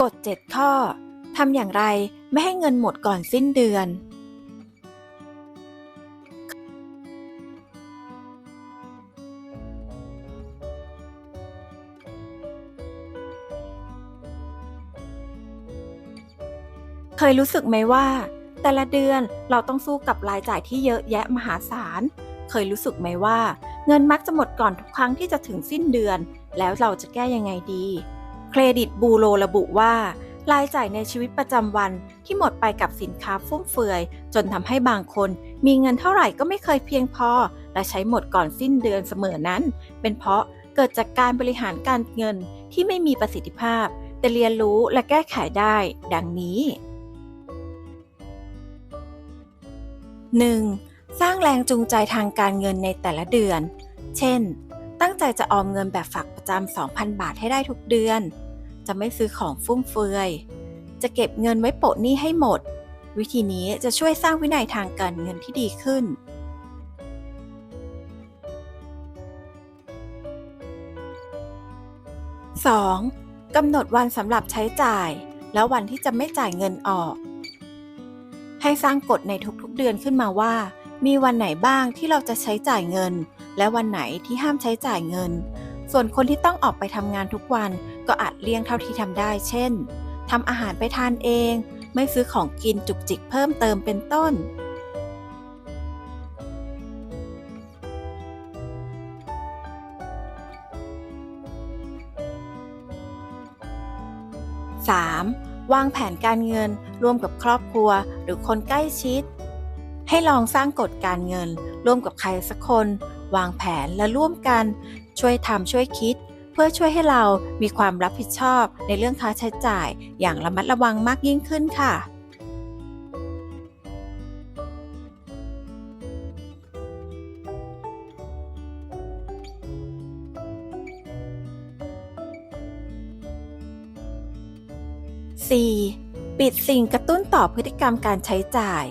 กฎ 7 ข้อ ทำอย่างไรไม่ให้เงินหมดก่อนสิ้นเดือน เคยรู้สึกไหมว่า แต่ละเดือนเราต้องสู้กับรายจ่ายที่เยอะแยะมหาศาล เคยรู้สึกไหมว่า เงินมักจะหมดก่อนทุกครั้งที่จะถึงสิ้นเดือน แล้วเราจะแก้ยังไงดี เครดิตบูโรระบุว่ารายจ่ายในชีวิตประจำวันที่หมดไปกับสินค้าฟุ่มเฟือย จนทำให้บางคนมีเงินเท่าไหร่ก็ไม่เคยเพียงพอ และใช้หมดก่อนสิ้นเดือนเสมอนั้น เป็นเพราะเกิดจากการบริหารการเงินที่ไม่มีประสิทธิภาพ แต่เรียนรู้และแก้ไขได้ ดังนี้ 1. สร้างแรงจูงใจทางการเงินในแต่ละเดือน เช่น ตั้งใจจะออมเงินแบบฝากประจำ 2,000 บาทให้ได้ทุกเดือน จะไม่ซื้อของฟุ่มเฟือย จะเก็บเงินไว้โปะหนี้ให้หมด วิธีนี้จะช่วยสร้างวินัยทางการเงินที่ดีขึ้น 2. กำหนดวันสำหรับใช้จ่าย แล้ววันที่จะไม่จ่ายเงินออก ให้สร้างกฎในทุกๆเดือนขึ้นมาว่า มีวันไหนบ้างที่เราจะใช้จ่ายเงิน และวันไหนที่ห้ามใช้จ่ายเงิน ส่วนคนที่ต้องออกไปทำงานทุกวันก็อาจเลี่ยงเท่าที่ทำได้ เช่นทำอาหารไปทานเอง ไม่ซื้อของกินจุกจิกเพิ่มเติมเป็นต้น 3. วางแผนการเงินร่วมกับครอบครัวหรือคนใกล้ชิด ให้ลองสร้างกฎการเงินร่วมกับใครสักคน วางแผนและร่วมกัน ช่วยทำช่วยคิด เพื่อช่วยให้เรามีความรับผิดชอบในเรื่องค่าใช้จ่าย อย่างระมัดระวังมากยิ่งขึ้นค่ะ 4. ปิดสิ่งกระตุ้นต่อพฤติกรรมการใช้จ่าย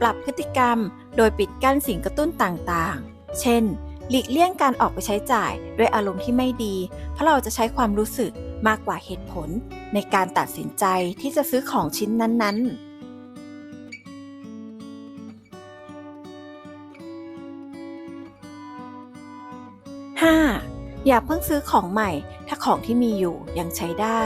ปรับพฤติกรรม โดยปิดกั้นสิ่งกระตุ้นต่างๆ เช่น หลีกเลี่ยงการออกไปใช้จ่ายด้วยอารมณ์ที่ไม่ดี เพราะเราจะใช้ความรู้สึกมากกว่าเหตุผล ในการตัดสินใจที่จะซื้อของชิ้นนั้นๆ 5. อย่าเพิ่งซื้อของใหม่ถ้าของที่มีอยู่ยังใช้ได้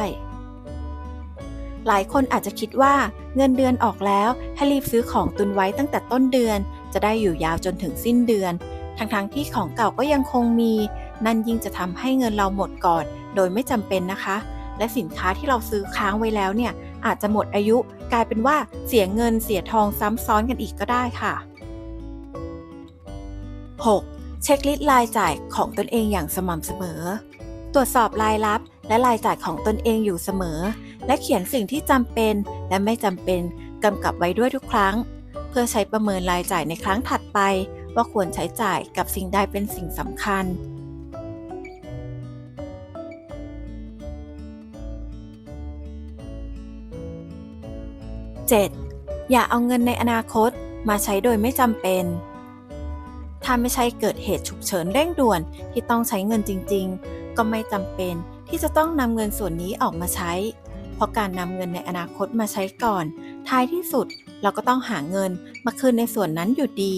หลายคนอาจจะคิดว่าเงินเดือนออกแล้วให้รีบซื้อของตุนไว้ตั้งแต่ต้นเดือน จะได้อยู่ยาวจนถึงสิ้นเดือน ทั้งๆทที่ของเก่าก็ยังคงมี นั่นยิ่งจะทำให้เงินเราหมดก่อน โดยไม่จำเป็นนะคะ และสินค้าที่เราซื้อค้างไว้แล้วเนี่ยอาจจะหมดอายุกลายเป็นว่าเสียเงินเสียทองซ้ำซ้อนกันอีกก็ได้ค่ะ 6. เช็คลิสต์รายจ่ายของตนเองอย่างสม่ำเสมอ ตรวจสอบรายรับ และรายจ่ายของตนเองอยู่เสมอ และเขียนสิ่งที่จำเป็นและไม่จำเป็นกำกับไว้ด้วยทุกครั้ง เพื่อใช้ประเมินรายจ่ายในครั้งถัดไป ว่าควรใช้จ่ายกับสิ่งใดเป็นสิ่งสำคัญ 7. อย่าเอาเงินในอนาคตมาใช้โดยไม่จำเป็น ถ้าไม่ใช่เกิดเหตุฉุกเฉินเร่งด่วนที่ต้องใช้เงินจริง ๆ ก็ไม่จำเป็น ที่จะต้องนำเงินส่วนนี้ออกมาใช้ เพราะการนำเงินในอนาคตมาใช้ก่อน ท้ายที่สุดเราก็ต้องหาเงินมาคืนในส่วนนั้นอยู่ดี